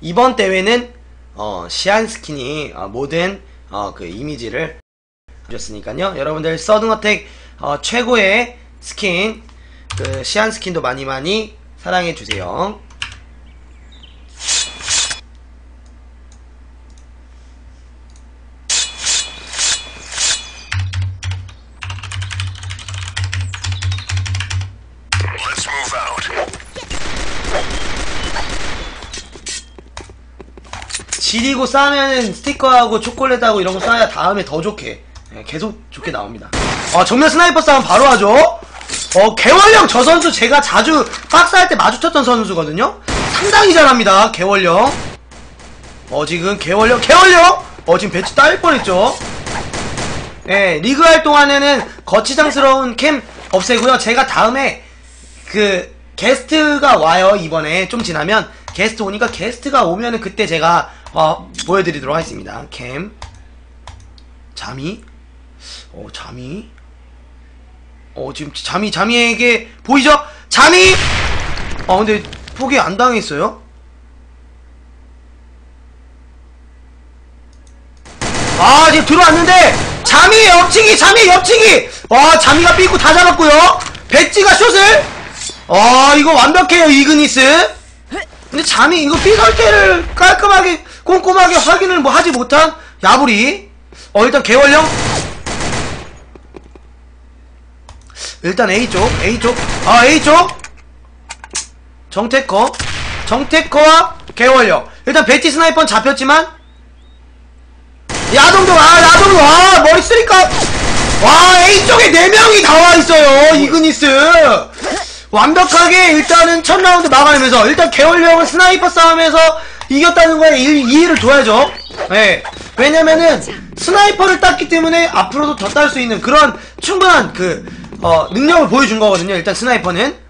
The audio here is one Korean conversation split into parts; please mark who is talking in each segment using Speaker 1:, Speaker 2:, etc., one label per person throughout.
Speaker 1: 이번 대회는 어, 시안스킨이 어, 모든 어, 그 이미지를 주셨으니까요. 여러분들 서든어택 어, 최고의 스킨 그 시안스킨도 많이 많이 사랑해 주세요. 지리고 싸면은 스티커하고 초콜릿하고 이런 거 싸야 다음에 더 좋게 예, 계속 좋게 나옵니다. 어, 정면 스나이퍼 싸움 바로 하죠. 어, 개월령 저 선수 제가 자주 박스 할 때 마주쳤던 선수거든요. 상당히 잘합니다. 개월령. 어, 지금 개월령, 개월령! 어, 지금 배치 따일 뻔했죠. 예, 리그 할 동안에는 거치장스러운 캠 없애고요. 제가 다음에 그 게스트가 와요 이번에 좀 지나면 게스트 오니까 게스트가 오면은 그때 제가 어, 보여드리도록 하겠습니다. 캠. 잠이. 어 잠이. 어 지금 잠이 잠이에게 보이죠? 잠이! 어 근데 포기 안 당했어요? 아 지금 들어왔는데 잠이 옆치기 잠이 옆치기 와 잠이가 삐고 다 잡았고요. 배지가 슛을. 아 이거 완벽해요 이그니스. 근데 잠이 이거 삐 설계를 깔끔하게 꼼꼼하게 확인을 뭐 하지 못한 야부리 어 일단 개월령? 일단 A쪽 A쪽. 아 A쪽? 정태커. 정태커와 개월령. 일단 베티 스나이퍼는 잡혔지만. 야동도 아 야동도 아 머리 쓰니까. 와 A쪽에 4명이 다 와있어요 이그니스. 완벽하게 일단은 첫 라운드 막아내면서. 일단 개월령은 스나이퍼 싸움에서 이겼다는 거에 이, 이해를 둬야죠. 예 왜냐면은 스나이퍼를 땄기 때문에 앞으로도 더 딸 수 있는 그런 충분한 그 어, 능력을 보여준 거거든요 일단 스나이퍼는.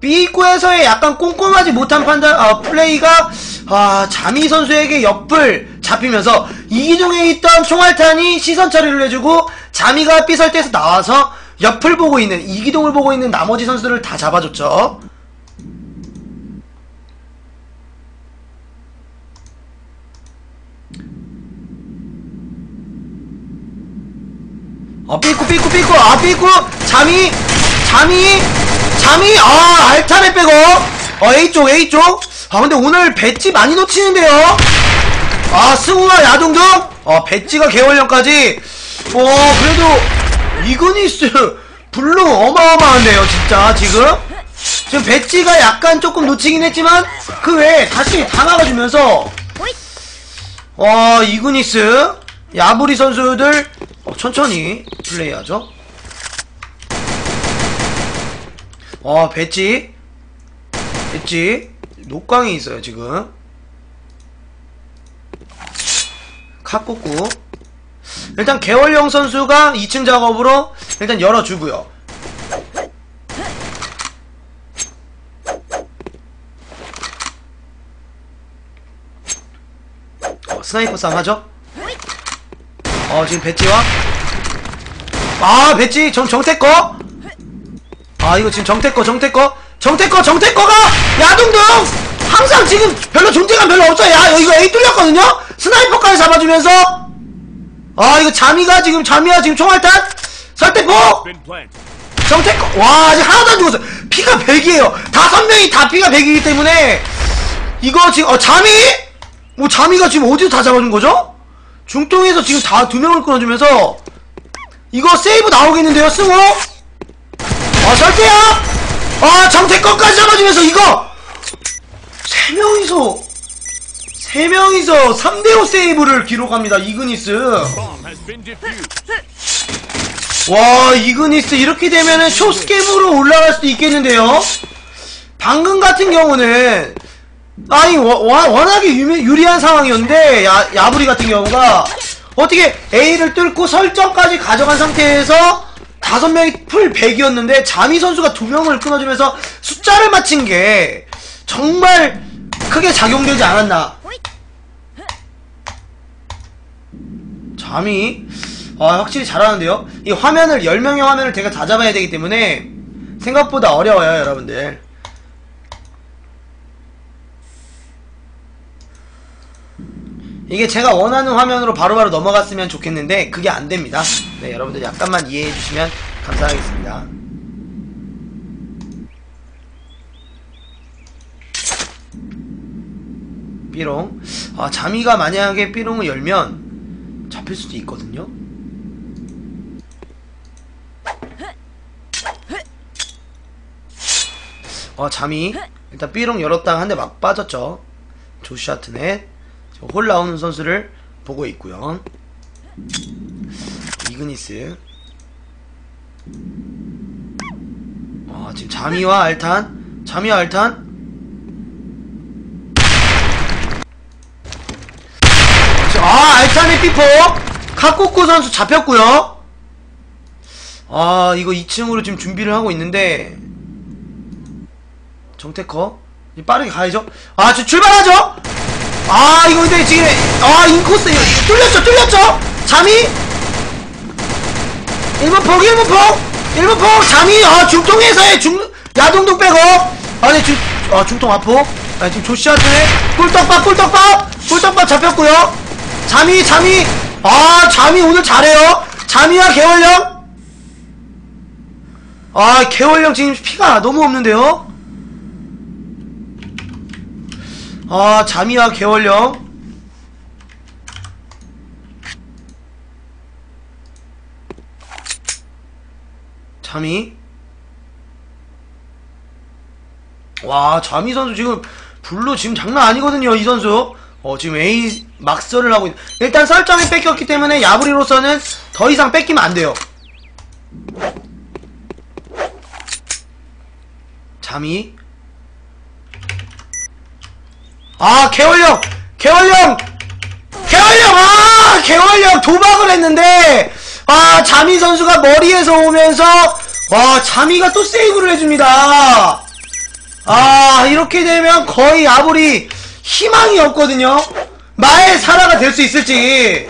Speaker 1: B구에서의 약간 꼼꼼하지 못한 판단, 어, 플레이가, 아, 자미 선수에게 옆을 잡히면서, 이기종에 있던 총알탄이 시선 처리를 해주고, 자미가 B설대에서 나와서, 옆을 보고 있는, 이기동을 보고 있는 나머지 선수들을 다 잡아줬죠. 어, 삐꾸, 삐꾸, 삐꾸, 아, 삐꾸, 잠이, 잠이, 잠이, 아, 알타를 빼고, 어, A쪽, A쪽. 아, 근데 오늘 배지 많이 놓치는데요? 아, 승우와 야동등? 어, 배지가 개월령까지. 어, 그래도, 이그니스, 블루 어마어마한데요, 진짜, 지금? 지금 배지가 약간 조금 놓치긴 했지만, 그 외에 다시 다 막아주면서, 와, 이그니스, 야부리 선수들, 어, 천천히 플레이하죠. 어, 배지. 배지. 녹광이 있어요, 지금. 카꾸꾸. 일단 개월령 선수가 2층 작업으로 일단 열어주고요. 어, 스나이퍼 싸움 하죠? 어, 지금 배지와? 아, 배지 정 정태꺼. 아, 이거 지금 정태꺼, 정태꺼, 정태꺼, 정태꺼가! 야동등 항상 지금 별로 존재감 별로 없어요. 야, 이거 A 뚫렸거든요. 스나이퍼까지 잡아주면서? 아, 이거 자미가 지금 자미가 지금 총알탄?
Speaker 2: Been planted.
Speaker 1: 정태꺼! 와 아직 하나도 안 죽었어. 피가 100이에요. 다섯 명이 다 피가 100이기 때문에. 이거 지금 어 자미? 뭐 자미가 지금 어디서 다 잡아준 거죠? 중동에서 지금 다 두 명을 끊어주면서 이거 세이브 나오겠는데요 승호? 아 절대야! 아 정태꺼까지 잡아주면서 이거! 세 명이서 세 명이서 3대5 세이브를 기록합니다 이그니스. 와 이그니스 이렇게 되면은 쇼스캠으로 올라갈 수도 있겠는데요? 방금 같은 경우는 아니 워, 워- 워낙에 유미, 유리한 상황이었는데 야, 야부리 같은 경우가 어떻게 A를 뚫고 설정까지 가져간 상태에서 다섯 명이 풀 100이었는데 자미 선수가 두 명을 끊어주면서 숫자를 맞힌 게 정말 크게 작용되지 않았나. 잠이 아 확실히 잘하는데요? 이 화면을 10명의 화면을 제가 다 잡아야 되기 때문에 생각보다 어려워요 여러분들 이게 제가 원하는 화면으로 바로 바로 넘어갔으면 좋겠는데 그게 안 됩니다. 네, 여러분들 약간만 이해해 주시면 감사하겠습니다. 삐롱. 아, 자미가 만약에 삐롱을 열면 잡힐 수도 있거든요. 어, 잠이 일단 삐롱 열었다가 한 대 막 빠졌죠. 조슈아트넷 홀 나오는 선수를 보고 있고요. 이그니스. 아, 지금 자미와 알탄, 자미와 알탄. 아, 알탄의 피포. 카코코 선수 잡혔고요. 아, 이거 2층으로 지금 준비를 하고 있는데 정태커 빠르게 가야죠. 아, 저 출발하죠. 아, 이거 근데 지금 아 인코스 뚫렸죠, 뚫렸죠. 잠이 1번 폭, 1번 폭, 1번 폭, 잠이 아 중통에서의 중 야동동 빼고 아네 중, 아 중통 아포. 아 지금 조시한테 꿀떡밥, 꿀떡밥, 꿀떡밥 잡혔고요. 잠이, 잠이, 아 잠이 오늘 잘해요. 잠이와 개월령. 아 개월령 지금 피가 너무 없는데요. 아, 자미와 개월령. 자미. 와, 자미 선수 지금 블루 지금 장난 아니거든요, 이 선수. 어, 지금 A 막설을 하고 있... 일단 설정이 뺏겼기 때문에 야부리로서는 더 이상 뺏기면 안 돼요. 자미. 아, 개월령! 개월령! 개월령! 아! 개월령 도박을 했는데, 아, 자미 선수가 머리에서 오면서, 와, 자미가 또 세이브를 해줍니다. 아, 이렇게 되면 거의 아무리 희망이 없거든요? 마의 사라가 될 수 있을지.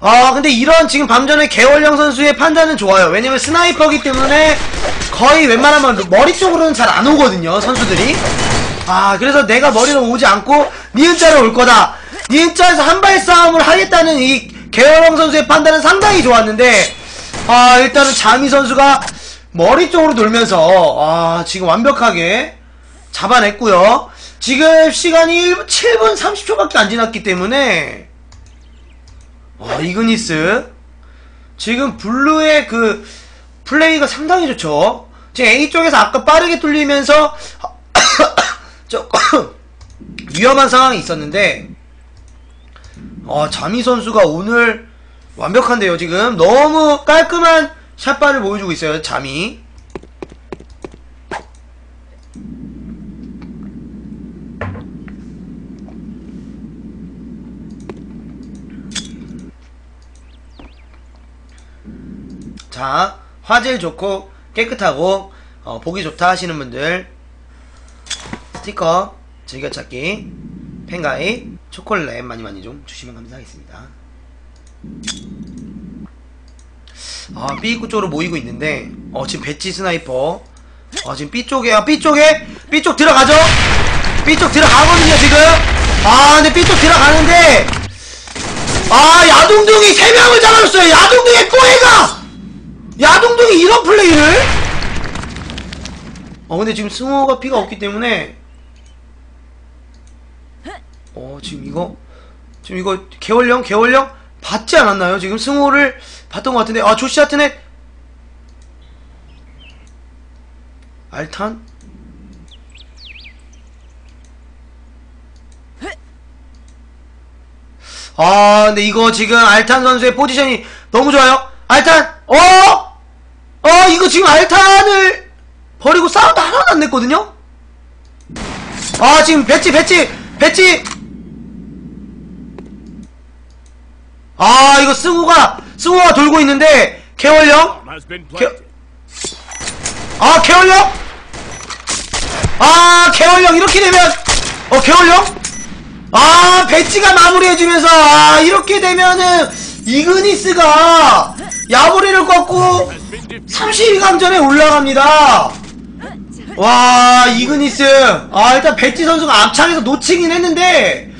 Speaker 1: 아, 근데 이런 지금 밤전에 개월령 선수의 판단은 좋아요. 왜냐면 스나이퍼기 때문에 거의 웬만하면 머리 쪽으로는 잘 안 오거든요, 선수들이. 아, 그래서 내가 머리로 오지 않고 니은자로 올 거다. 니은자에서 한발 싸움을 하겠다는 이 개월령 선수의 판단은 상당히 좋았는데, 아, 일단은 자미 선수가 머리 쪽으로 돌면서, 아, 지금 완벽하게 잡아냈고요. 지금 시간이 1, 7분 30초밖에 안 지났기 때문에, 아, 이그니스. 지금 블루의 그 플레이가 상당히 좋죠. 지금 A 쪽에서 아까 빠르게 뚫리면서 조금 위험한 상황이 있었는데 어, 자미 선수가 오늘 완벽한데요 지금. 너무 깔끔한 샷발을 보여주고 있어요 자미 자 화질 좋고 깨끗하고 어, 보기 좋다 하시는 분들 스티커 즐겨찾기 펜가입 초콜릿 많이 많이 좀 주시면 감사하겠습니다. 아 B입구 쪽으로 모이고 있는데 어 지금 배치 스나이퍼. 어 지금 B쪽에 아 B쪽에 B쪽 들어가죠? B쪽 들어가거든요 지금. 아 근데 B쪽 들어가는데 아 야동둥이 3명을 잡아줬어요. 야동둥이 꼬해가! 야동둥이 이런 플레이를? 어 근데 지금 승호가 피가 없기 때문에 어 지금 이거 지금 이거 개월령? 개월령? 받지 않았나요? 지금 승호를 봤던 것 같은데. 아 조시 아트넷! 알탄? 아 근데 이거 지금 알탄 선수의 포지션이 너무 좋아요. 알탄! 어? 어 이거 지금 알탄을 버리고 사운드 하나도 안 냈거든요? 아 지금 배치 배치 배치 아 이거 승우가 승우가 돌고 있는데 개월령 개. 아 개월령 아 개월령 이렇게 되면 어 개월령 아 배치가 마무리해주면서 아 이렇게 되면은 이그니스가 야구리를 꺾고
Speaker 2: Has been defeated.
Speaker 1: 32강전에 올라갑니다 와 이그니스 아 일단 베티 선수가 앞창에서 놓치긴 했는데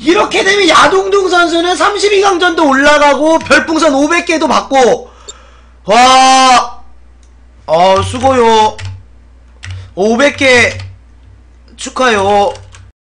Speaker 1: 이렇게 되면 야동둥 선수는 32강전도 올라가고 별풍선 500개도 받고 와 어, 수고요. 500개 축하요